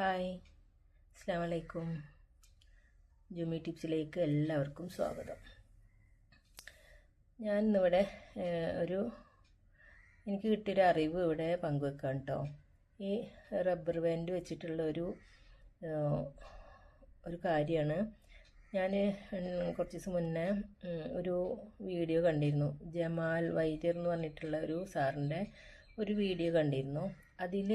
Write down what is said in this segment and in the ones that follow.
Hi. അസ്സാം വലൈക്കും ജുമി ടിപ്സിലേക്ക് എല്ലാവർക്കും സ്വാഗതം. ഞാൻ ഇന്നിവിടെ ഒരു എനിക്ക് കിട്ടിയൊരു അറിവ് ഇവിടെ പങ്കുവെക്കാം കേട്ടോ ഈ റബ്ബർ ബാൻഡ് വെച്ചിട്ടുള്ള ഒരു ഒരു കാര്യമാണ്. ഞാൻ കുറച്ച് ദിവസം മുന്നേ ഒരു വീഡിയോ കണ്ടിരുന്നു. ജമാൽ വൈദ്യർ എന്ന് പറഞ്ഞിട്ടുള്ള ഒരു സാറിന്റെ ഒരു വീഡിയോ കണ്ടിരുന്നു. അതിൽ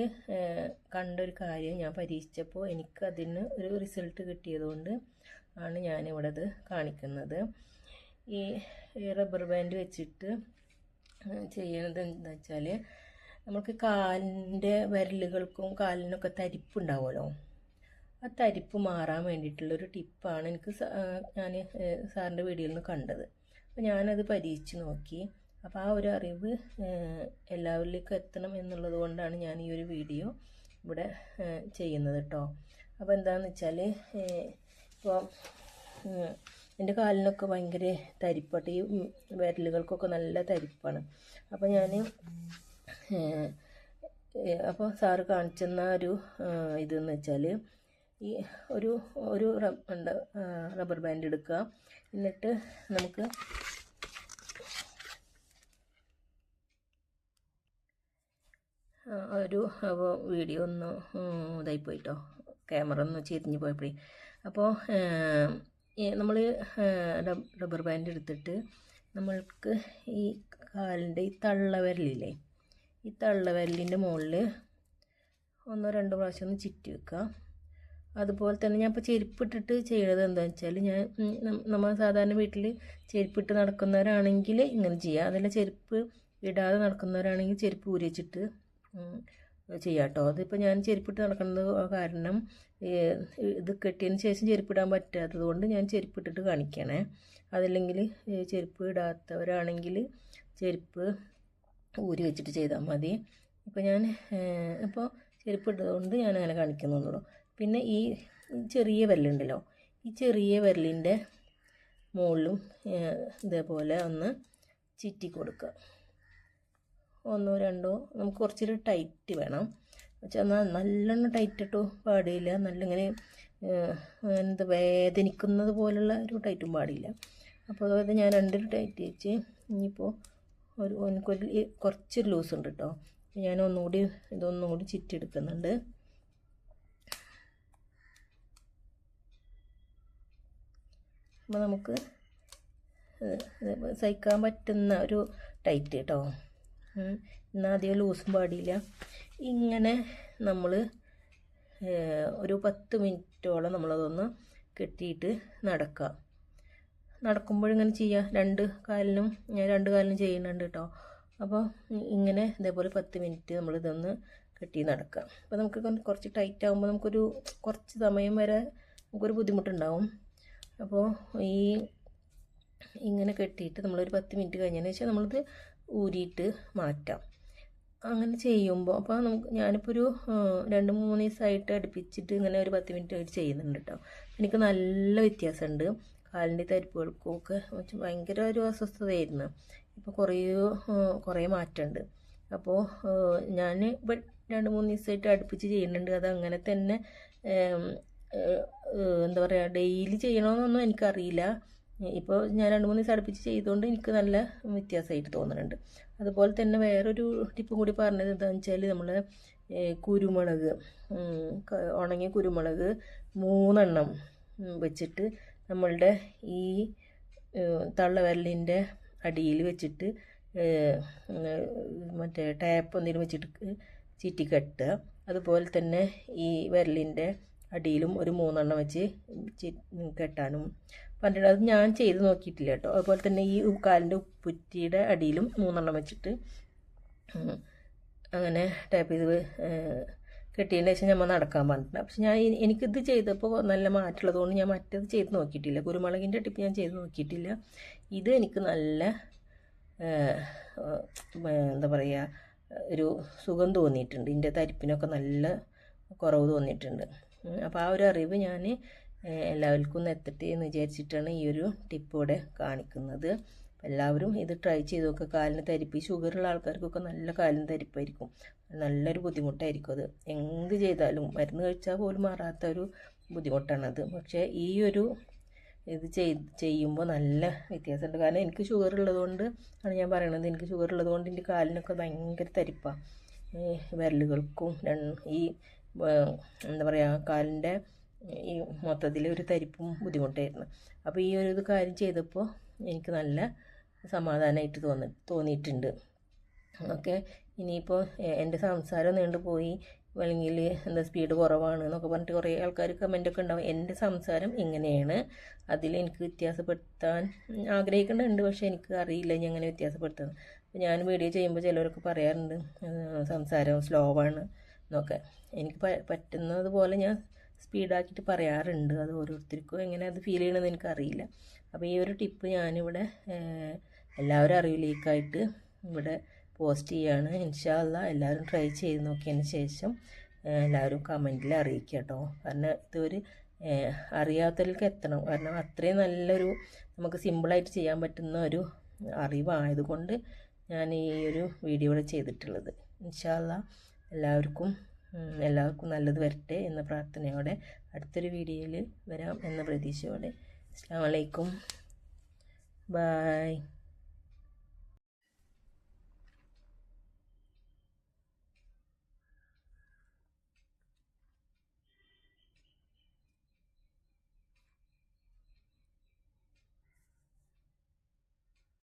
കണ്ടൊരു കാര്യം ഞാൻ പരീക്ഷിച്ചപ്പോൾ എനിക്ക് അതിന് ഒരു റിസൾട്ട് കിട്ടിയതുകൊണ്ട് ആണ് ഞാനിവിടെ അത് കാണിക്കുന്നത്. ഈ റബ്ബർ ബാൻഡ് വെച്ചിട്ട് ചെയ്യുന്നത് എന്താ വെച്ചാൽ നമുക്ക് കാലിന്റെ വിരലുകൾക്കും കാലിനൊക്കെ തരിപ്പുണ്ടാവുമല്ലോ. ആ തരിപ്പ് മാറാൻ വേണ്ടിയിട്ടുള്ളൊരു ടിപ്പാണ് എനിക്ക് ഞാൻ സാറിന്റെ വീഡിയോയിൽ നിന്ന് കണ്ടത്. അപ്പോൾ ഞാനത് പരീക്ഷിച്ച് നോക്കി. അപ്പോൾ ആ ഒരു അറിവ് എല്ലാവരിലേക്കും എത്തണം എന്നുള്ളത് കൊണ്ടാണ് ഞാൻ ഈ ഒരു വീഡിയോ ഇവിടെ ചെയ്യുന്നത് കേട്ടോ അപ്പോൾ എന്താണെന്ന് വെച്ചാൽ ഇപ്പോൾ എന്റെ കാലിനൊക്കെ ഭയങ്കര തരിപ്പാട്ട് ഈ വിരലുകൾക്കൊക്കെ നല്ല തരിപ്പാണ്. അപ്പോൾ ഞാൻ അപ്പോൾ സാറ് കാണിച്ചെന്ന ഒരു ഇതെന്ന് വെച്ചാൽ ഈ ഒരു ഒരു റബ്ബർ ബാൻഡ് എടുക്കുക. എന്നിട്ട് നമുക്ക് ഒരു വീഡിയോ ഒന്ന് ഇതായിപ്പോയിട്ടോ. ക്യാമറ ഒന്ന് ചെരിഞ്ഞ് പോയപ്പോഴേ. അപ്പോൾ നമ്മൾ റബ്ബർ ബാൻഡ് എടുത്തിട്ട് നമ്മൾക്ക് ഈ കാലിന്റെ ഈ തള്ളവരലില്ലേ ഈ തള്ളവരലിന്റെ മുകളിൽ ഒന്നോ രണ്ടോ പ്രാവശ്യം ഒന്ന് ചുറ്റി വെക്കുക. അതുപോലെ തന്നെ ഞാൻ ഇപ്പോൾ ചെരുപ്പിട്ടിട്ട് ചെയ്യണത് എന്താണെന്ന് വെച്ചാൽ ഞാൻ നമ്മൾ സാധാരണ വീട്ടിൽ ചെരുപ്പിട്ട് നടക്കുന്നവരാണെങ്കിൽ ഇങ്ങനെ ചെയ്യുക അതല്ല ചെരുപ്പ് ഇടാതെ നടക്കുന്നവരാണെങ്കിൽ ചെരുപ്പ് ഊരി വെച്ചിട്ട് ചെയ്യാം കേട്ടോ അതിപ്പോൾ ഞാൻ ചെരുപ്പിട്ട് നടക്കുന്നത് കാരണം ഇത് കെട്ടിയതിന് ശേഷം ചെരുപ്പിടാൻ പറ്റാത്തത് കൊണ്ട് ഞാൻ ചെരുപ്പിട്ടിട്ട് കാണിക്കണേ. അതല്ലെങ്കിൽ ചെരുപ്പ് ഇടാത്തവരാണെങ്കിൽ ചെരുപ്പ് ഊരി വെച്ചിട്ട് ചെയ്താൽ മതി. ഇപ്പോൾ ഞാൻ ഇപ്പോൾ ചെരുപ്പ് ഇട്ടതുകൊണ്ട് ഞാൻ അങ്ങനെ കാണിക്കുന്നുള്ളൂ. പിന്നെ ഈ ചെറിയ വിരലുണ്ടല്ലോ. ഈ ചെറിയ വിരലിന്റെ മുകളിലും ഇതേപോലെ ഒന്ന് ചിറ്റി കൊടുക്കുക ഒന്നോ രണ്ടോ നമുക്ക് കുറച്ചൊരു ടൈറ്റ് വേണം. എന്നാൽ ടൈറ്റ് ഇട്ടോ പാടില്ല നല്ല ഇങ്ങനെ എന്താ വേദനിക്കുന്നത് പോലുള്ള ഒരു ടൈറ്റും പാടില്ല അപ്പോൾ അതായത് ഞാൻ രണ്ടൊരു ടൈറ്റ് വെച്ച് ഇനിയിപ്പോൾ ഒരു എനിക്കൊരു കുറച്ച് ലൂസ് ഉണ്ട് കേട്ടോ ഞാൻ ഒന്നുകൂടി ഇതൊന്നും കൂടി ചിറ്റെടുക്കുന്നുണ്ട് അപ്പോൾ നമുക്ക് സഹിക്കാൻ പറ്റുന്ന ഒരു ടൈറ്റ് കേട്ടോ. എന്നാൽ അധികം ലൂസും പാടിയില്ല. ഇങ്ങനെ നമ്മൾ ഒരു പത്ത് മിനിറ്റോളം നമ്മളതൊന്ന് കെട്ടിയിട്ട് നടക്കുക നടക്കുമ്പോഴിങ്ങനെ ചെയ്യുക രണ്ട് കാലിനും ഞാൻ രണ്ട് കാലിനും ചെയ്യുന്നുണ്ട് കേട്ടോ അപ്പോൾ ഇങ്ങനെ ഇതേപോലെ പത്ത് മിനിറ്റ് നമ്മളിതൊന്ന് കെട്ടി നടക്കുക അപ്പോൾ നമുക്ക് കുറച്ച് ടൈറ്റ് ആകുമ്പോൾ നമുക്കൊരു കുറച്ച് സമയം വരെ നമുക്കൊരു ബുദ്ധിമുട്ടുണ്ടാവും. അപ്പോൾ ഈ ഇങ്ങനെ കെട്ടിയിട്ട് നമ്മളൊരു പത്ത് മിനിറ്റ് കഴിഞ്ഞതിന് ശേഷം നമ്മളിത് ഊരിയിട്ട് മാറ്റാം. അങ്ങനെ ചെയ്യുമ്പോൾ അപ്പോൾ നമുക്ക് ഞാനിപ്പോൾ ഒരു രണ്ട് മൂന്ന് ദിവസമായിട്ട് അടുപ്പിച്ചിട്ട് ഇങ്ങനെ ഒരു പത്ത് മിനിറ്റ് ആയിട്ട് ചെയ്യുന്നുണ്ട് കേട്ടോ എനിക്ക് നല്ല വ്യത്യാസമുണ്ട് കാലിന്റെ തരിപ്പുകൾക്കും ഒക്കെ ഭയങ്കര ഒരു അസ്വസ്ഥതയായിരുന്നു. ഇപ്പോൾ കുറേ കുറേ മാറ്റമുണ്ട് അപ്പോൾ ഞാൻ ഇപ്പോൾ രണ്ട് മൂന്ന് ദിവസമായിട്ട് അടുപ്പിച്ച് ചെയ്യുന്നുണ്ട്. അത് അങ്ങനെ തന്നെ എന്താ പറയുക ഡെയിലി ചെയ്യണമെന്നൊന്നും എനിക്കറിയില്ല. ഇപ്പോൾ ഞാൻ രണ്ട് മൂന്ന് ദിവസം അടുപ്പിച്ച് ചെയ്തുകൊണ്ട് എനിക്ക് നല്ല വ്യത്യാസമായിട്ട് തോന്നുന്നുണ്ട് അതുപോലെ തന്നെ വേറൊരു ടിപ്പ് കൂടി പറഞ്ഞത് എന്താണെന്ന് വെച്ചാൽ നമ്മൾ കുരുമുളക് ഉണങ്ങിയ കുരുമുളക് മൂന്നെണ്ണം വെച്ചിട്ട് നമ്മളുടെ ഈ തള്ളവരലിന്റെ അടിയിൽ വെച്ചിട്ട് മറ്റേ ടാപ്പ് എന്തെങ്കിലും വെച്ചിട്ട് ചീറ്റിക്കെട്ടുക. അതുപോലെ തന്നെ ഈ വിരലിന്റെ അടിയിലും ഒരു മൂന്നെണ്ണം വെച്ച് കെട്ടാനും പറഞ്ഞിട്ട് അത് ഞാൻ ചെയ്ത് നോക്കിയിട്ടില്ല കേട്ടോ. അതുപോലെ തന്നെ ഈ കാലിന്റെ ഉപ്പുറ്റിയുടെ അടിയിലും മൂന്നെണ്ണം വെച്ചിട്ട് അങ്ങനെ ടൈപ്പ് ചെയ്ത് കെട്ടിയതിന്റെ ശേഷം നമ്മൾ നടക്കാൻ പറഞ്ഞിട്ടുണ്ട്. പക്ഷെ ഞാൻ എനിക്കിത് ചെയ്തപ്പോൾ നല്ല മാറ്റുള്ളതുകൊണ്ട് ഞാൻ മറ്റേത് ചെയ്ത് നോക്കിയിട്ടില്ല. കുരുമുളകിന്റെ ടിപ്പ് ഞാൻ ചെയ്ത് നോക്കിയിട്ടില്ല. ഇത് എനിക്ക് നല്ല എന്താ പറയുക ഒരു സുഖം തോന്നിയിട്ടുണ്ട്. ഇതിന്റെ തരിപ്പിനൊക്കെ നല്ല കുറവ് തോന്നിയിട്ടുണ്ട്. അപ്പോൾ ആ ഒരു അറിവ് ഞാൻ എല്ലാവർക്കും എത്തട്ടെ എന്ന് വിചാരിച്ചിട്ടാണ് ഈ ഒരു ടിപ്പ് ഇവിടെ കാണിക്കുന്നത്. എല്ലാവരും ഇത് ട്രൈ ചെയ്ത് നോക്കുക കാലിന് തരിപ്പ് ഷുഗറുള്ള ആൾക്കാർക്കൊക്കെ നല്ല കാലിന് തരിപ്പായിരിക്കും. നല്ലൊരു ബുദ്ധിമുട്ടായിരിക്കും അത്. എന്ത് ചെയ്താലും മരുന്ന് കഴിച്ചാൽ പോലും മാറാത്ത ഒരു ബുദ്ധിമുട്ടാണത്. പക്ഷേ ഈ ഒരു ഇത് ചെയ് ചെയ്യുമ്പോൾ നല്ല വ്യത്യാസമുണ്ട്. കാരണം എനിക്ക് ഷുഗർ ഉള്ളതുകൊണ്ട് ആണ് ഞാൻ പറയണത്. എനിക്ക് ഷുഗർ ഉള്ളതുകൊണ്ട് എന്റെ കാലിനൊക്കെ ഭയങ്കര തരിപ്പാണ് വിരലുകൾക്കും ഈ എന്താ പറയുക കാലിന്റെ ഈ മൊത്തത്തിൽ ഒരു തരിപ്പും ബുദ്ധിമുട്ടായിരുന്നു. അപ്പോൾ ഈ ഒരു ഇത് കാര്യം ചെയ്തപ്പോൾ എനിക്ക് നല്ല സമാധാനമായിട്ട് തോന്നി തോന്നിയിട്ടുണ്ട്. ഓക്കെ? ഇനിയിപ്പോൾ എന്റെ സംസാരം നീണ്ടുപോയി അല്ലെങ്കിൽ എന്താ സ്പീഡ് കുറവാണ് എന്നൊക്കെ പറഞ്ഞിട്ട് കുറേ ആൾക്കാർ കമന്റൊക്കെ ഉണ്ടാവും. എന്റെ സംസാരം ഇങ്ങനെയാണ്. അതിൽ എനിക്ക് വ്യത്യാസപ്പെടുത്താൻ ആഗ്രഹിക്കേണ്ടതുണ്ട് പക്ഷേ എനിക്ക് അറിയില്ല ഞാൻ അങ്ങനെ വ്യത്യാസപ്പെടുത്തുന്നത് അപ്പോൾ ഞാൻ വീഡിയോ ചെയ്യുമ്പോൾ ചിലരൊക്കെ പറയാറുണ്ട് സംസാരം സ്ലോ ആണ് എന്നൊക്കെ. എനിക്ക് പറ്റുന്നത് പോലെ ഞാൻ സ്പീഡാക്കിയിട്ട് പറയാറുണ്ട്. അത് ഓരോരുത്തർക്കും എങ്ങനെ അത് ഫീൽ ചെയ്യണമെന്ന് എനിക്കറിയില്ല. അപ്പോൾ ഈ ഒരു ടിപ്പ് ഞാനിവിടെ എല്ലാവരും അറിവിലേക്കായിട്ട് ഇവിടെ പോസ്റ്റ് ചെയ്യാണ്. ഇൻഷാല്ല എല്ലാവരും ട്രൈ ചെയ്ത് നോക്കിയതിന് ശേഷം എല്ലാവരും കമന്റിൽ അറിയിക്കുക കേട്ടോ കാരണം ഇതൊരു അറിയാത്തവർക്ക് എത്തണം. കാരണം അത്രയും നല്ലൊരു നമുക്ക് സിമ്പിളായിട്ട് ചെയ്യാൻ പറ്റുന്ന ഒരു അറിവായതുകൊണ്ട് ഞാൻ ഈ ഒരു വീഡിയോ ഇവിടെ ചെയ്തിട്ടുള്ളത്. ഇൻഷാല്ല എല്ലാവർക്കും എല്ലാവർക്കും നല്ലത് വരട്ടെ എന്ന പ്രാർത്ഥനയോടെ അടുത്തൊരു വീഡിയോയിൽ വരാം എന്ന പ്രതീക്ഷയോടെ. അസ്സാം വലൈക്കും ബായ്